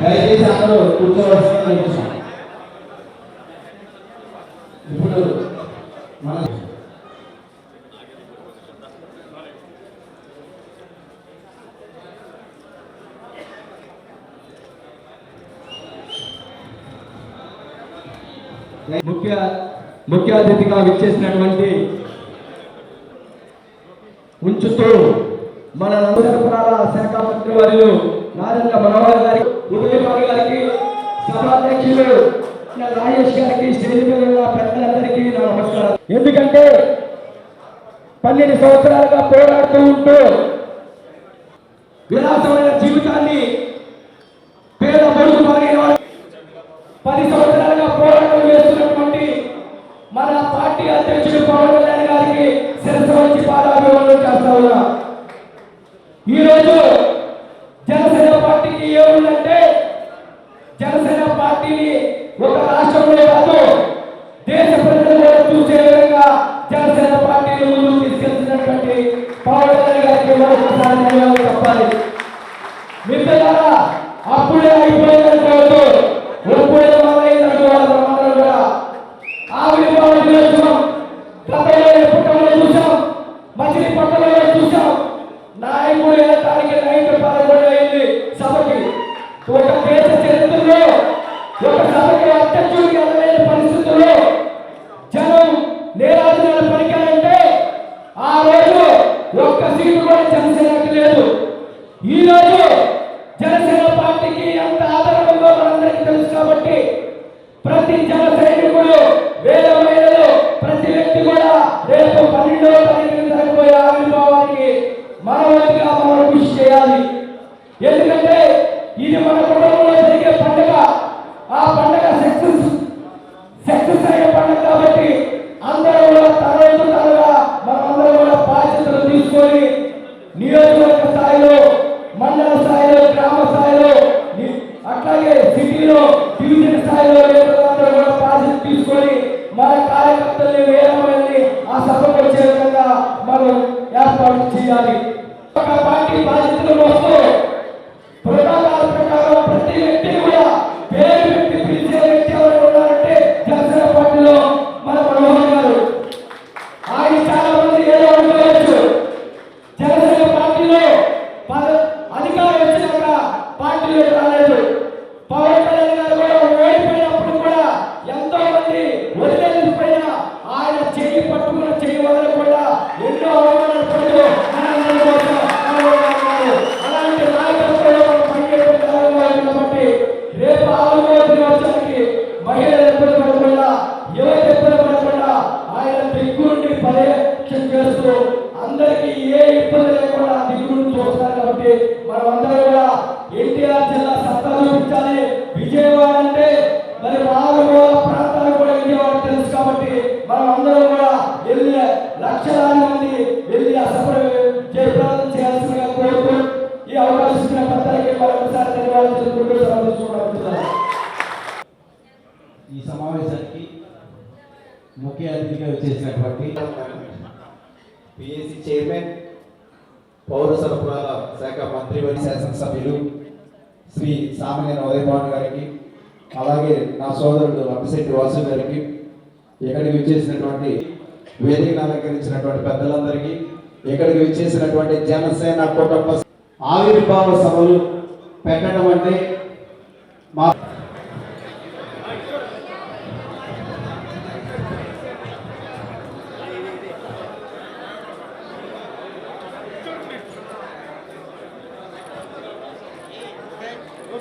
దయచేసి అందరూ కూర్చోవలసిన ఇప్పుడు మన ముఖ్య ముఖ్య అతిథిగా విచ్చేసినటువంటి ఉంచుతూ మన నందరపురాల శాఖ మంత్రి వారిలో నారాయణ మనోహర్ గారి ఉదయపాల్ గారికి సభాధ్యక్షులు రాజేష్ గారికి స్టేజ్ మీద పెద్దలందరికీ నా నమస్కారం ఎందుకంటే పన్నెండు సంవత్సరాలుగా పోరాడుతూ ఉంటూ విలాసమైన జీవితాన్ని పేద బడుగు మారిన పది సంవత్సరాలుగా పోరాటం చేస్తున్నటువంటి మన పార్టీ అధ్యక్షుడు పవన్ కళ్యాణ్ గారికి శిరస్సు వచ్చి పాదాభివందనం చేస్తా ఉన్నా. ఈరోజు జనసేన పార్టీకి ఏముందంటే జనసేన పార్టీని ఒక రాష్ట్రంలో కాదు దేశ ప్రజలు కూడా చూసే విధంగా జనసేన పార్టీని ముందుకు తీసుకెళ్తున్నటువంటి పవన్ కళ్యాణ్ గారికి మరొకసారి సీటు కూడా జనసేనకి లేదు. ఈరోజు జనసేన పార్టీకి ఎంత ఆదరణ ఉందో మనందరికీ తెలుసు కాబట్టి ప్రతి జన సైనికుడు వేల మహిళలు ప్రతి వ్యక్తి కూడా రేపు పన్నెండవ తారీఖున జరగబోయే ఆవిర్భావానికి మన వంతుగా మనం కృషి చేయాలి. ఎందుకంటే ఇది మన నియోజకవర్గ స్థాయిలో మండల స్థాయిలో గ్రామ స్థాయిలో అట్లాగే సిటీలో డివిజన్ స్థాయిలో లీడర్లందరూ కూడా ప్రాజెక్ట్ తీసుకొని మన కార్యకర్తల్ని వేరే ఆ సభకు వచ్చే విధంగా మనం ఏర్పాటు చేయాలి. ఒక పార్టీ బాధ్యతలు చేయి పట్టుకున్న కూడా ఎన్నో అవమానాలు పడుతూ అలాంటి నాయకత్వంలో మనం పనిచేయడం కాబట్టి రేపు ఆరుగో దినోత్సవానికి మహిళలు ఇబ్బంది పడకుండా యువత ఇబ్బంది పడకుండా ఆయన దగ్గరుండి పర్యవేక్షణ చేస్తూ అందరికీ ఏ ఇబ్బంది లేకుండా దిగురుండి చూస్తారు కాబట్టి మనం అందరం ముఖ్య అతిథిగా వచ్చేసినటువంటి పిఎస్సి చైర్మన్ పౌర సరఫరాల శాఖ మంత్రివర్గ శాసనసభ్యులు శ్రీ సామాన్య ఉదయభాన్ గారికి అలాగే నా సోదరుడు అప్పిశెట్టి వాసు గారికి ఇక్కడికి విచ్చేసినటువంటి వేదికను అలంకరించినటువంటి పెద్దలందరికీ ఇక్కడికి విచ్చేసినటువంటి జనసేన కుటుంబ ఆవిర్భావ సభలు పెట్టడం అంటే మా